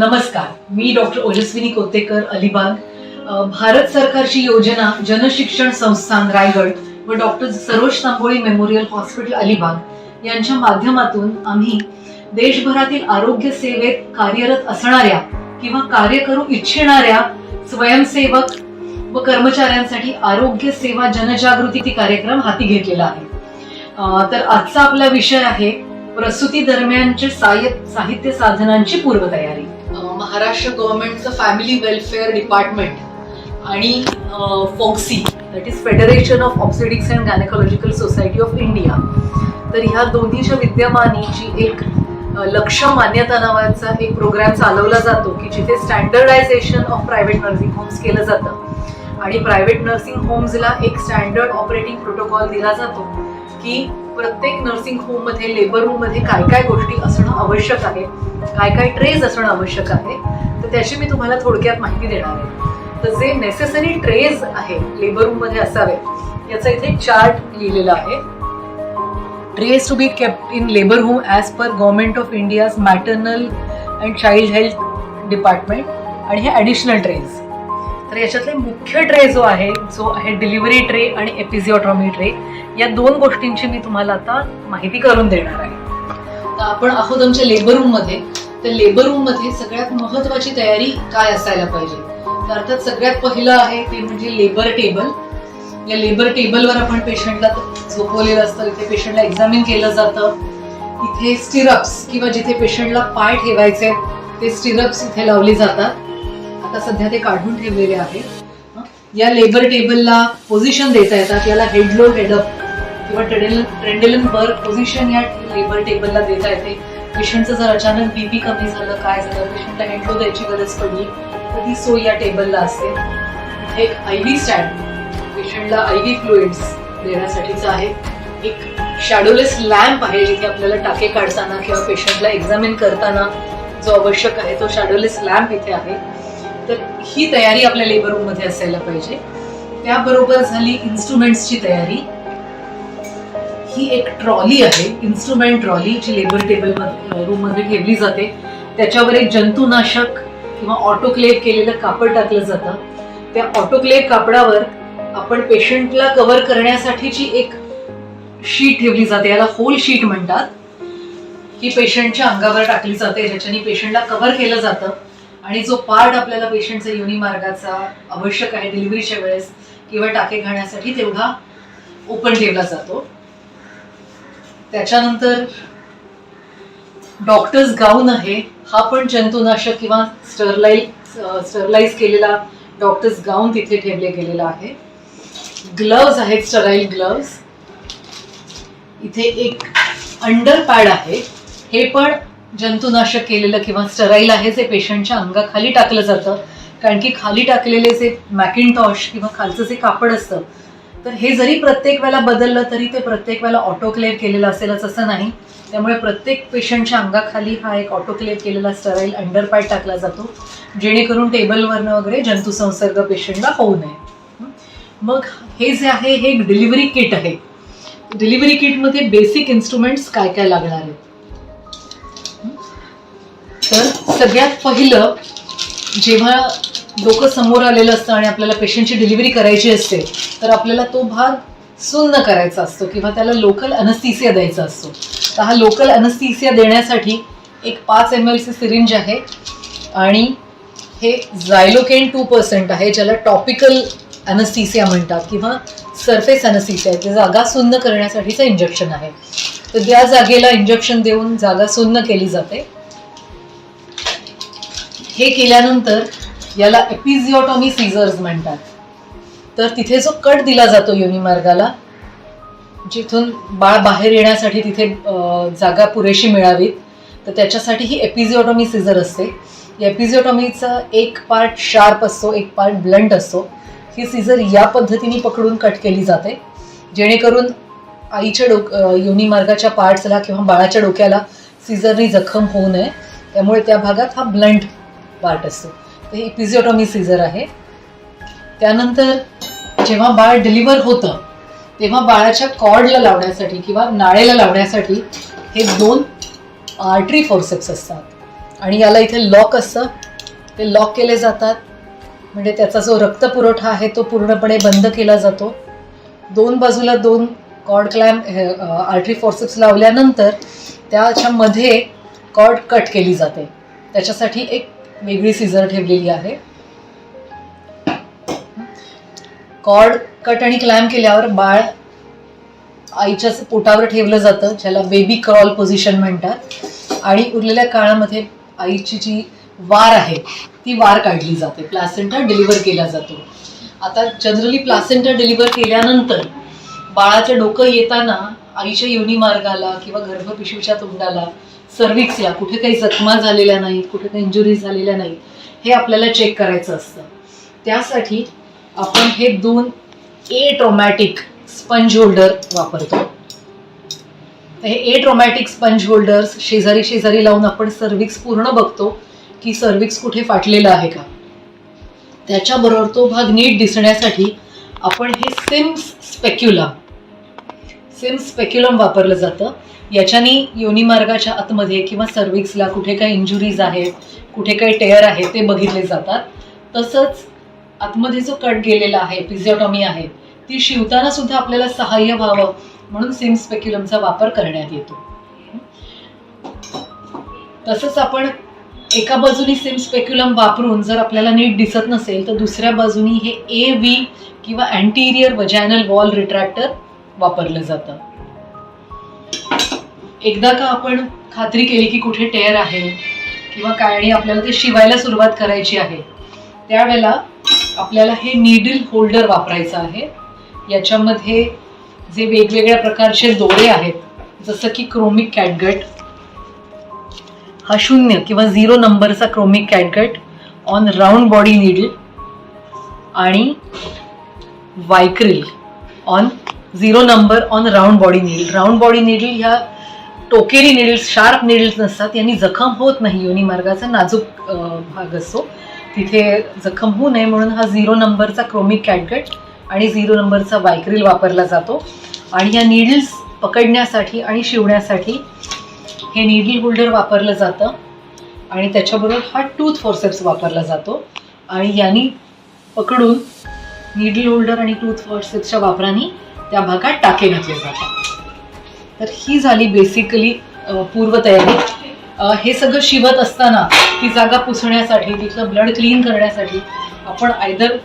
नमस्कार मी डॉक्टर ओजस्विनी कोतेकर अलिबाग. भारत सरकारची योजना जनशिक्षण संस्थान रायगड व doctor Saroj Tamboli memorial hospital Alibag यांच्या माध्यमातून आम्ही देशभरातील आरोग्य सेवेत कार्यरत असणाऱ्या किंवा कार्य करू इच्छिणाऱ्या स्वयंसेवक व कर्मचाऱ्यांसाठी आरोग्य सेवा जनजागृती कार्यक्रम हाती घेतलेला आहे. तर आजचा आपला विषय आहे प्रसूती दरम्यानचे साहित्य साधनांची पूर्वतयारी. महाराष्ट्र गव्हर्नमेंटचं फॅमिली वेलफेअर डिपार्टमेंट आणि FOGSI that is federation of obstetrics and gynaecological society of India तर ह्या दोन्हीच्या विद्यमानी जी एक लक्ष मान्यता नावाचा एक प्रोग्राम चालवला जातो की जिथे standardisation of private nursing homes केलं जातं. आणि प्रायव्हेट नर्सिंग होम्सला एक स्टँडर्ड ऑपरेटिंग प्रोटोकॉल दिला जातो की प्रत्येक नर्सिंग होममध्ये लेबर रूममध्ये काय काय गोष्टी असणं आवश्यक आहे काय काय ट्रेज असणं आवश्यक आहे तर त्याची मी तुम्हाला थोडक्यात माहिती देणार आहे. तर जे नेसेसरी ट्रेज आहे लेबर रूममध्ये असावे याचा इथे चार्ट लिहिलेला आहे. Trays to be kept in labour home as per government of India's maternal and child health department आणि हे ॲडिशनल ट्रेज तर याच्यातले मुख्य ट्रे जो आहे जो आहे डिलिव्हरी ट्रे आणि एपिझिओट्रॉमी ट्रे या दोन गोष्टींची मी तुम्हाला आता माहिती करून देणार आहे. तर आपण आहोत आमच्या लेबर रूममध्ये. तर लेबर रूममध्ये सगळ्यात महत्वाची तयारी काय असायला पाहिजे? तर अर्थात सगळ्यात पहिलं आहे ते म्हणजे लेबर टेबल या लेबर टेबलवर आपण पेशंटला झोपवलेलं असतं. इथे पेशंटला एक्झामिन केलं जातं. इथे स्टिरप्स किंवा जिथे पेशंटला पाय ठेवायचे ते स्टिरप्स इथे लावले जातात. आता सध्या ते काढून ठेवलेले आहेत. या लेबर टेबलला पोझिशन देता येतात. याला हेडलो हेडअप किंवा ट्रेडेल ट्रेंडेलन बर पोझिशन या लेबर टेबलला देता येते. पेशंटचं जर अचानक बीपी कमी झालं काय झालं पेशंटला हेडलो द्यायची गरज पडली तर ती सोय या टेबलला असते. एक आय व्ही स्टँड पेशंटला आय व्ही फ्लुइड्स देण्यासाठीचा आहे. एक शॅडोलेस लॅम्प आहे जिथे आपल्याला टाके काढताना किंवा पेशंटला एक्झामिन करताना जो आवश्यक आहे तो शॅडोलेस लॅम्प इथे आहे. तर ही तयारी आपल्या लेबर रूममध्ये असायला पाहिजे. त्याबरोबर झाली इन्स्ट्रुमेंट्सची तयारी. ही एक ट्रॉली आहे इन्स्ट्रुमेंट ट्रॉली जी लेबर टेबल रूममध्ये ठेवली जाते. त्याच्यावर एक जंतुनाशक किंवा ऑटोक्लेव केलेलं कापड टाकलं जातं. त्या ऑटोक्लेव कापडावर आपण पेशंटला कव्हर करण्यासाठीची एक शीट ठेवली जाते. याला होल शीट म्हणतात. ही पेशंटच्या अंगावर टाकली जाते ज्याच्याने पेशंटला कव्हर केलं जातं. आणि जो पार्ट आपल्याला पेशंटचा युनिमार्गाचा आवश्यक आहे डिलिव्हरीच्या वेळेस किंवा टाके घालण्यासाठी तेवढा ओपन ठेवला जातो. त्याच्यानंतर डॉक्टर्स गाऊन आहे. हा पण जंतुनाशक किंवा स्टरलाइज स्टरलाइज केलेला डॉक्टर्स गाऊन तिथे ठेवले गेलेला आहे. ग्लव्ज आहेत स्टराईल ग्लव्ज इथे एक अंडर पॅड आहे. हे पण जंतुनाशक केलेलं किंवा स्टराईल आहे जे पेशंटच्या अंगाखाली टाकलं जातं. कारण की खाली टाकलेले जे मॅकिनटॉश किंवा खालचं जे कापड असतं तर हे जरी प्रत्येक वेळेला बदललं तरी ते प्रत्येक वेळेला ऑटोक्लेव केलेलं असेलच असं नाही. त्यामुळे प्रत्येक पेशंटच्या अंगाखाली हा एक ऑटोक्लेव केलेला स्टराईल अंडरपॅड टाकला जातो जेणेकरून टेबलवरनं वगैरे जंतुसंसर्ग पेशंटला होऊ नये. मग हे जे आहे हे एक डिलिव्हरी किट आहे. डिलिव्हरी किटमध्ये बेसिक इन्स्ट्रुमेंट्स काय काय लागणार आहेत? तर सगळ्यात पहिलं जेव्हा डोकं समोर आलेलं असतं आणि आपल्याला पेशंटची डिलिव्हरी करायची असते तर आपल्याला तो भाग सुन्न करायचा असतो किंवा त्याला लोकल अनस्थिसिया द्यायचा असतो. तर हा लोकल अनस्थिसिया देण्यासाठी एक पाच एम एलचे सिरिंज आहे आणि हे झायलोकेन टू पर्सेंट आहे ज्याला टॉपिकल अनस्थिसिया म्हणतात किंवा सरफेस अनस्थिसिया ते जागा सुन्न करण्यासाठीचं इंजेक्शन आहे. तर त्या जागेला इंजेक्शन देऊन जागा सुन्न केली जाते. हे केल्यानंतर याला एपिझिओटॉमी सीझर्स म्हणतात. तर तिथे जो कट दिला जातो युनिमार्गाला जिथून बाळ बाहेर येण्यासाठी तिथे जागा पुरेशी मिळावीत तर त्याच्यासाठी ही एपिझिओटॉमी सीझर असते. एपिझिओटॉमीचा एक पार्ट शार्प असतो एक पार्ट ब्लंट असतो. ही सीझर या पद्धतीने पकडून कट केली जाते. जेणेकरून आईच्या डोक युनिमार्गाच्या पार्ट्सला किंवा बाळाच्या डोक्याला सीझरनी जखम होऊ नये. त्यामुळे त्या भागात हा ब्लंट पार्ट असतो. तर हे सीझर आहे. त्यानंतर जेव्हा बाळ डिलिव्हर होतं तेव्हा बाळाच्या कॉर्डला लावण्यासाठी किंवा नाळेला लावण्यासाठी हे दोन आर्टरी फोर्सेप्स असतात. आणि याला इथे लॉक असतं. ते लॉक केले जातात. म्हणजे त्याचा जो रक्तपुरवठा आहे तो पूर्णपणे बंद केला जातो. दोन बाजूला दोन कॉर्ड क्लॅम आर्टरी फोर्सेप्स लावल्यानंतर त्याच्यामध्ये कॉर्ड कट केली जाते. त्याच्यासाठी एक वेगळी सिझर ठेवलेली आहे. कॉर्ड कट आणि क्लॅम केल्यावर बाळ आईच्या पोटावर ठेवलं जातं ज्याला बेबी क्रॉल पोझिशन म्हणतात. आणि उरलेल्या काळामध्ये आईची जी वार आहे ती वार काढली जाते. प्लासेंटा डिलिव्हर केला जातो. आता जनरली प्लासेंटा डिलिव्हर केल्यानंतर बाळाचं डोकं येताना आईच्या योनी मार्गाला किंवा गर्भपिशवीच्या तोंडाला सर्विक्सला कुठे काही जखमा झालेल्या नाहीत कुठे काही इंजुरी झालेल्या नाहीत हे आपल्याला चेक करायचं असतं. त्यासाठी आपण हे दोन ए ट्रोमॅटिक स्पंज होल्डर वापरतो हे ए ट्रोमॅटिक स्पंज होल्डर्स शेजारी शेजारी लावून आपण सर्विक्स पूर्ण बघतो की सर्विक्स कुठे फाटलेला आहे का. त्याच्याबरोबर तो भाग नीट दिसण्यासाठी आपण हे सिम्स स्पेक्युलम सेम स्पेक्युलम वापरलं जातं. याच्यानी योनी मार्गाच्या आतमध्ये किंवा सर्विक्सला कुठे काही इंजुरीज आहेत कुठे काही टेअर आहे ते बघितले जातात. तसंच आतमध्ये जो कट गेलेला आहे पिझिओटॉमी आहे ती शिवताना सुद्धा आपल्याला सहाय्य व्हावं म्हणून सिम स्पेक्युलमचा वापर करण्यात येतो. तसंच आपण एका बाजूनी सिम स्पेक्युलम वापरून जर आपल्याला नीट दिसत नसेल तर दुसऱ्या बाजूनी हे ए व्ही किंवा अँटीरियर वजॅनल वॉल रिट्रॅक्टर वापरलं जातं. एकदा का आपण खात्री केली की कुठे टेअर आहे किंवा काय आणि आपल्याला ते शिवायला सुरुवात करायची आहे त्यावेळेला आपल्याला हे नीडल होल्डर वापरायचं आहे. याच्यामध्ये जे वेगवेगळ्या प्रकारचे दोरे आहेत जसं की क्रोमिक कॅटगट हा शून्य किंवा झिरो नंबरचा chromic catgut on round body needle आणि vicryl on zero number on round body needle. Round body needle ह्या टोकेरी निडल्स शार्प निडल्स नसतात. यांनी जखम होत नाही योनी मार्गाचा नाजूक भाग असतो तिथे जखम होऊ नये म्हणून हा झिरो नंबरचा क्रोमिक कॅटगट आणि झिरो नंबरचा वायक्रिल वापरला जातो. आणि या निडल्स पकडण्यासाठी आणि शिवण्यासाठी हे नीडल होल्डर वापरलं जातं. आणि त्याच्याबरोबर हा टूथ फोर्सेप्स वापरला जातो. आणि यांनी पकडून नीडल होल्डर आणि टूथ फोर्सेप्सच्या वापराने त्या भागात टाके घातले जातात. तर ही झाली बेसिकली पूर्वतयारी. हे सगळं शिवत असताना ती जागा पुसण्यासाठी तिथलं ब्लड क्लीन करण्यासाठी आपण आयदर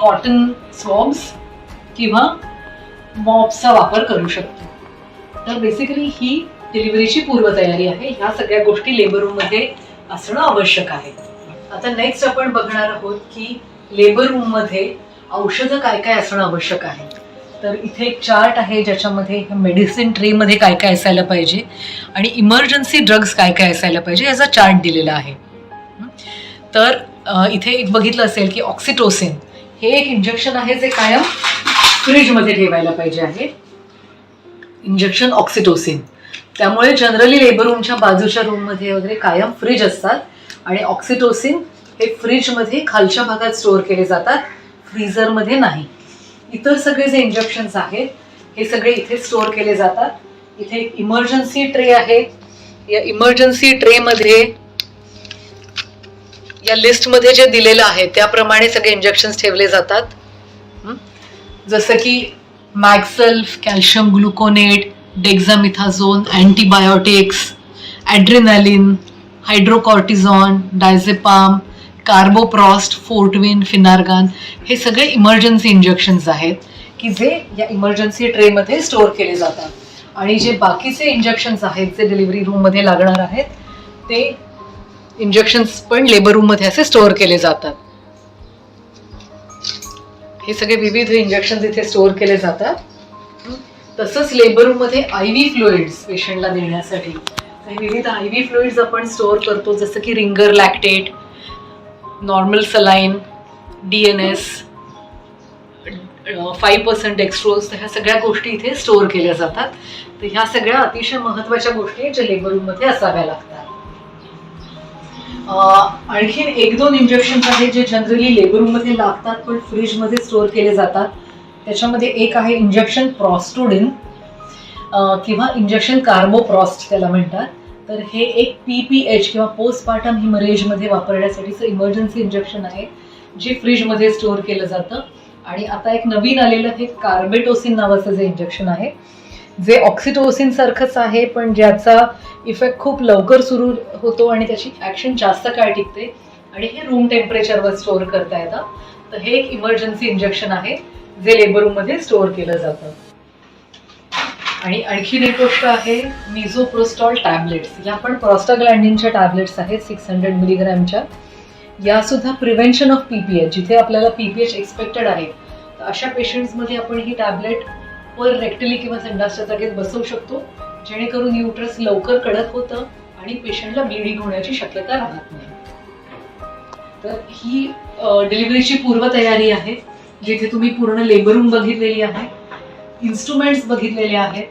कॉटन स्वॉब्स किंवा मॉप्सचा वापर करू शकतो. तर बेसिकली ही डिलिव्हरीची पूर्वतयारी आहे. ह्या सगळ्या गोष्टी लेबर रूममध्ये असणं आवश्यक आहे. आता नेक्स्ट आपण बघणार आहोत की लेबर रूममध्ये औषधं काय काय असणं आवश्यक आहे. तर इथे एक चार्ट आहे ज्याच्यामध्ये मेडिसिन ट्रेमध्ये काय काय असायला पाहिजे आणि इमर्जन्सी ड्रग्ज काय काय असायला पाहिजे याचा चार्ट दिलेला आहे. तर इथे एक बघितलं असेल की ऑक्सिटोसिन हे एक इंजेक्शन आहे जे कायम फ्रीजमध्ये ठेवायला पाहिजे आहे. Injection oxytocin. त्यामुळे जनरली लेबर रूमच्या बाजूच्या रूममध्ये वगैरे कायम फ्रीज असतात आणि ऑक्सिटोसिन हे फ्रीजमध्ये खालच्या भागात स्टोअर केले जातात फ्रीझरमध्ये नाही. इतर सगळे जे इंजेक्शन्स आहेत हे सगळे इथे स्टोअर केले जातात. इथे एक इमर्जन्सी ट्रे आहे. या इमर्जन्सी ट्रेमध्ये या लिस्टमध्ये जे दिलेलं आहे त्याप्रमाणे सगळे इंजेक्शन्स ठेवले जातात. जसं की magsulf calcium gluconate dexamethasone antibiotics adrenaline hydrocortisone diazepam carboprost Fortwin Phenergan हे सगळे इमर्जन्सी इंजेक्शन्स आहेत की जे या इमर्जन्सी ट्रेमध्ये स्टोअर केले जातात. आणि जे बाकीचे इंजेक्शन्स आहेत जे डिलिव्हरी रूममध्ये लागणार आहेत ते इंजेक्शन्स पण लेबर रूममध्ये असे स्टोअर केले जातात. हे सगळे विविध इंजेक्शन इथे स्टोअर केले जातात. तसंच लेबर रूममध्ये आय व्ही फ्लुइड्स पेशंटला देण्यासाठी. काही विविध आय व्ही फ्लुइड्स आपण स्टोअर करतो जसं की ringer lactate normal saline D N S five percent dextrose ह्या सगळ्या गोष्टी इथे स्टोअर केल्या जातात. तर ह्या सगळ्या अतिशय महत्त्वाच्या गोष्टी आहेत ज्या लेबर रूममध्ये असाव्या लागतात. आणखीन एक दोन इंजेक्शन्स आहेत जे जनरली लेबर रूममध्ये लागतात पण फ्रीजमध्ये स्टोअर केले जातात. त्याच्यामध्ये एक आहे इंजेक्शन प्रॉस्टोडिन किंवा इंजेक्शन कार्बोप्रॉस्ट त्याला म्हणतात. तर हे एक पी पी एच किंवा पोस्टपार्टम हिमरेजमध्ये वापरण्यासाठीचं इमर्जन्सी इंजेक्शन आहे जे फ्रीजमध्ये स्टोअर केलं जातं. आणि आता एक नवीन आलेलं हे कार्बेटोसिन नावाचं जे इंजेक्शन आहे जे ऑक्सिटोसिन सारखंच आहे पण ज्याचा इफेक्ट खूप लवकर सुरू होतो आणि त्याची ॲक्शन जास्त काळ टिकते. आणि हे रूम टेम्परेचरवर स्टोअर करता येतं. तर हे एक इमर्जन्सी इंजेक्शन आहे जे लेबर रूममध्ये स्टोअर केलं जातं. आणि आणखीन एक गोष्ट आहे मिझोप्रोस्टॉल टॅबलेट्स या पण प्रॉस्टाग्लँडिनच्या टॅबलेट्स आहेत सिक्स हंड्रेड मिलीग्रॅमच्या यासुद्धा प्रिव्हेन्शन ऑफ एच जिथे आपल्याला पीपीएच एक्सपेक्टेड आहे. तर अशा पेशंट्समध्ये आपण ही टॅबलेट पर रेक्टली किंवा संडासच्या जागेत बसवू शकतो जेणेकरून युट्रस लवकर कडक होतं आणि पेशंटला ब्लिडिंग होण्याची शक्यता राहत नाही. तर ही डिलिव्हरीची पूर्वतयारी आहे जिथे तुम्ही पूर्ण लेबर रूम बघितलेली आहे. इन्स्ट्रुमेंट्स बघितलेले आहेत.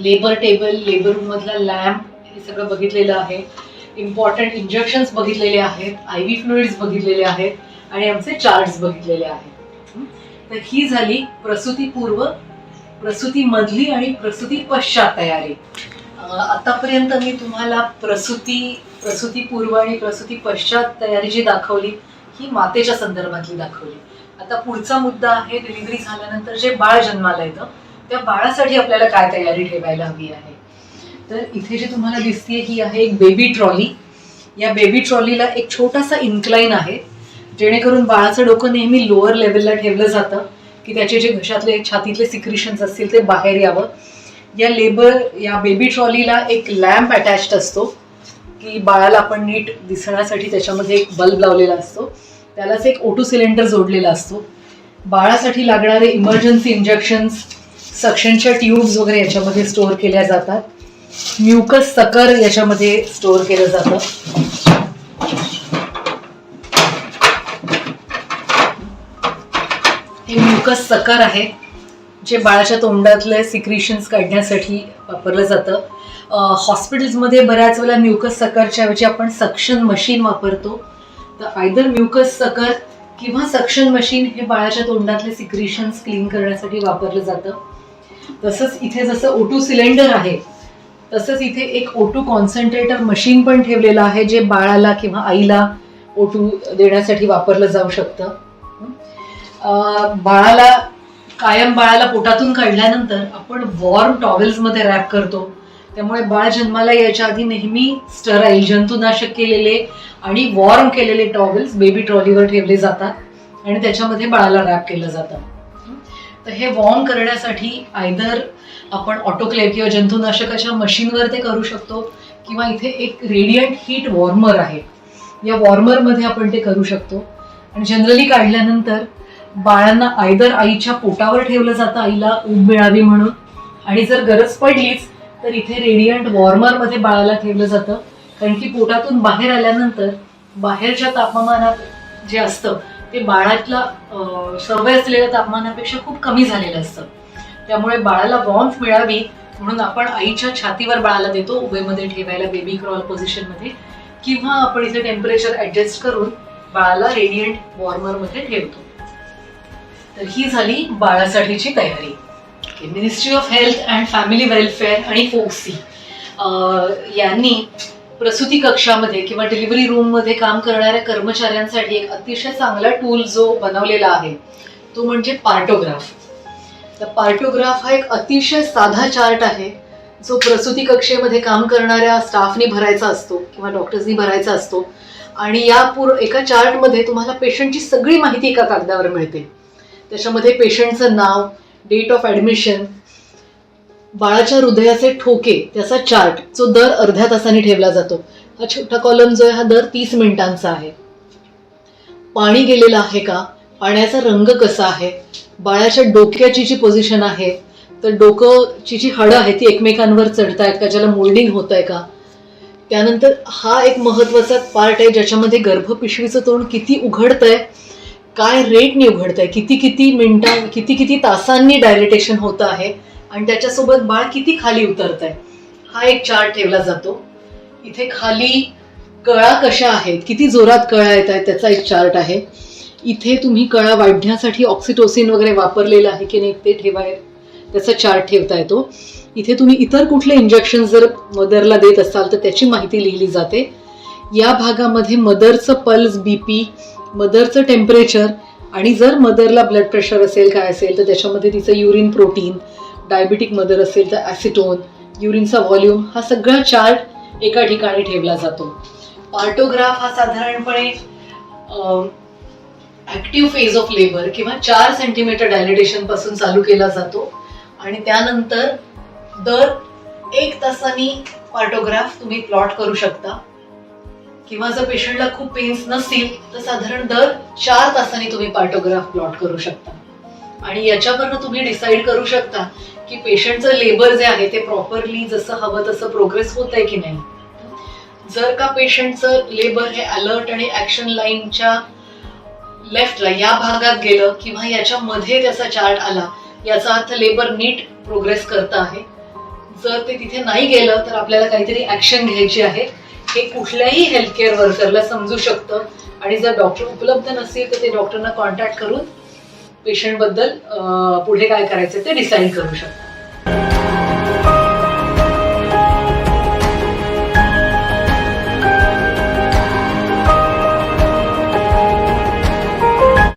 लेबर टेबल लेबर रूम मधला लॅम्प हे सगळं बघितलेलं आहे. इम्पॉर्टंट इंजेक्शन्स बघितलेले आहेत. आय व्ही फ्लुइड्स बघितलेले आहेत. आणि आमचे चार्ट्स बघितलेले आहेत. तर ही झाली प्रसूतीपूर्व प्रसूतीमधली आणि प्रसूती पश्चात तयारी. आतापर्यंत मी तुम्हाला प्रसूती प्रसूतीपूर्व आणि प्रसूती पश्चात तयारी जी दाखवली ही मातेच्या संदर्भातली दाखवली. आता पुढचा मुद्दा आहे डिलिव्हरी झाल्यानंतर जे बाळ जन्माला येतं त्या बाळासाठी आपल्याला काय तयारी ठेवायला हवी आहे? तर इथे जे तुम्हाला दिसते ही आहे एक बेबी ट्रॉली या बेबी ट्रॉलीला एक छोटासा इन्क्लाइन आहे जेणेकरून बाळाचं डोकं नेहमी लोअर लेवलला ठेवलं जातं की त्याचे जे घशातले छातीतले सिक्रिशन्स असतील ते बाहेर यावं. या लेबर या बेबी ट्रॉलीला एक लॅम्प अटॅच्ड असतो की बाळाला आपण नीट दिसण्यासाठी त्याच्यामध्ये एक बल्ब लावलेला असतो. त्यालाच एक ओटू सिलेंडर जोडलेला असतो. बाळासाठी लागणारे इमर्जन्सी इंजेक्शन्स सक्शनच्या ट्यूब्स वगैरे याच्यामध्ये स्टोअर केल्या जातात. म्युकस सकर याच्यामध्ये स्टोअर केलं जातं. हे म्युकस सकर आहे जे बाळाच्या तोंडातले सिक्रिशन्स काढण्यासाठी वापरलं जातं. हॉस्पिटल्समध्ये बऱ्याच वेळेला म्युकस सकरच्या ऐवजी आपण सक्शन मशीन वापरतो. तर आयदर म्युकस सकर किंवा सक्शन मशीन हे बाळाच्या तोंडातले सिक्रिशन्स क्लीन करण्यासाठी वापरलं जातं. तसंच इथे जसं ओटू सिलेंडर आहे तसंच इथे एक ओटू कॉन्सन्ट्रेटर मशीन पण ठेवलेलं आहे जे बाळाला किंवा आईला ओटू देण्यासाठी वापरलं जाऊ शकतं. बाळाला कायम बाळाला पोटातून काढल्यानंतर आपण वॉर्म टॉवेल्समध्ये रॅप करतो. त्यामुळे बाळ जन्माला यायच्या आधी नेहमी स्टराईल जंतुनाशक केलेले आणि वॉर्म केलेले टॉवेल्स बेबी ट्रॉलीवर ठेवले जातात आणि त्याच्यामध्ये बाळाला रॅप केलं जातं. तर हे वॉर्म करण्यासाठी आयदर आपण ऑटोक्लेव किंवा जंतुनाशकाच्या मशीनवर ते करू शकतो किंवा इथे एक रेडियंट हीट वॉर्मर आहे. या वॉर्मरमध्ये आपण ते करू शकतो. आणि जनरली काढल्यानंतर बाळांना आयदर आईच्या पोटावर ठेवलं जातं आईला ऊब मिळावी म्हणून. आणि जर गरज पडलीच तर इथे रेडियंट वॉर्मरमध्ये बाळाला ठेवलं जातं. कारण की पोटातून बाहेर आल्यानंतर बाहेरच्या तापमानात जे असतं ते बाळातला सवय असलेल्या तापमानापेक्षा खूप कमी झालेलं असतं. त्यामुळे बाळाला वॉर्म्थ मिळावी म्हणून आपण आईच्या छातीवर बाळाला देतो उभेमध्ये ठेवायला बेबी क्रॉल पोझिशनमध्ये किंवा आपण इथे टेम्परेचर ऍडजस्ट करून बाळाला रेडियंट वॉर्मरमध्ये ठेवतो. तर ही झाली बाळासाठीची तयारी. Ministry of health and family welfare आणि फोक्सी यांनी प्रसूती कक्षामध्ये किंवा डिलिव्हरी रूममध्ये काम करणाऱ्या कर्मचाऱ्यांसाठी एक अतिशय चांगला टूल जो बनवलेला आहे तो म्हणजे पार्टोग्राफ. तर पार्टोग्राफ हा एक अतिशय साधा चार्ट आहे जो प्रसूती कक्षेमध्ये काम करणाऱ्या स्टाफनी भरायचा असतो किंवा डॉक्टर्सनी भरायचा असतो. आणि या पूर एका चार्टमध्ये तुम्हाला पेशंटची सगळी माहिती एका कागदावर मिळते. त्याच्यामध्ये पेशंटचं नाव डेट ऑफ ॲडमिशन बाळाच्या हृदयाचे ठोके त्याचा चार्ट जो दर अर्ध्या तासाने ठेवला जातो. हा छोटा कॉलम जो आहे हा दर तीस मिनिटांचा आहे. पाणी गेलेलं आहे का? पाण्याचा रंग कसा आहे? बाळाच्या डोक्याची जी पोझिशन आहे तर डोकंची जी हाडं आहेत ती एकमेकांवर चढतायत का? ज्याला मोल्डिंग होत आहे का? त्यानंतर हा एक महत्त्वाचा पार्ट आहे ज्याच्यामध्ये गर्भपिशवीचं तोंड किती उघडतंय काय रेटने उघडतंय किती किती मिनिटां किती किती तासांनी डायलिटेशन होतं आहे? आणि त्याच्यासोबत बाळ किती खाली उतरत आहे हा एक चार्ट ठेवला जातो. इथे खाली कळा कशा आहेत? किती जोरात कळा येत आहेत? त्याचा एक चार्ट आहे. इथे तुम्ही कळा वाढण्यासाठी ऑक्सिटोसिन वगैरे वापरलेलं आहे की नाही ते ठेवाय त्याचा चार्ट ठेवता येतो. इथे तुम्ही इतर कुठले इंजेक्शन जर मदरला देत असाल तर त्याची माहिती लिहिली जाते. या भागामध्ये मदरचं पल्स बीपी मदरचं टेम्परेचर आणि जर मदरला ब्लड प्रेशर असेल काय असेल तर त्याच्यामध्ये तिचं युरिन प्रोटीन डायबिटिक मदर असेल तर ॲसिटोन युरिनचा व्हॉल्यूम हा सगळा चार्ट एका ठिकाणी ठेवला जातो. पार्टोग्राफ हा साधारणपणे ॲक्टिव्ह फेज ऑफ लेबर किंवा चार सेंटीमीटर डायलिटेशनपासून चालू केला जातो. आणि त्यानंतर दर एक तासानी पार्टोग्राफ तुम्ही प्लॉट करू शकता. किंवा जर पेशंटला खूप पेन्स नसतील तर साधारण दर चार तासांनी तुम्ही पार्टोग्राफ प्लॉट करू शकता. आणि याच्यावरनं तुम्ही डिसाईड करू शकता की पेशंटचं लेबर जे आहे ते प्रॉपरली जसं हवं तसं प्रोग्रेस होत आहे की नाही. जर का पेशंटचं लेबर हे अलर्ट आणि ऍक्शन लाईनच्या लेफ्टला या भागात गेलं किंवा याच्यामध्ये त्याचा चार्ट आला याचा अर्थ लेबर नीट प्रोग्रेस करत आहे. जर ते तिथे नाही गेलं तर आपल्याला काहीतरी ऍक्शन घ्यायची आहे. हे कुठल्याही हेल्थकेअर वर्करला समजू शकतं. आणि जर डॉक्टर उपलब्ध नसेल तर ते डॉक्टरना कॉन्टॅक्ट करून पेशंटबद्दल पुढे काय करायचं ते डिसाईड करू शकतात.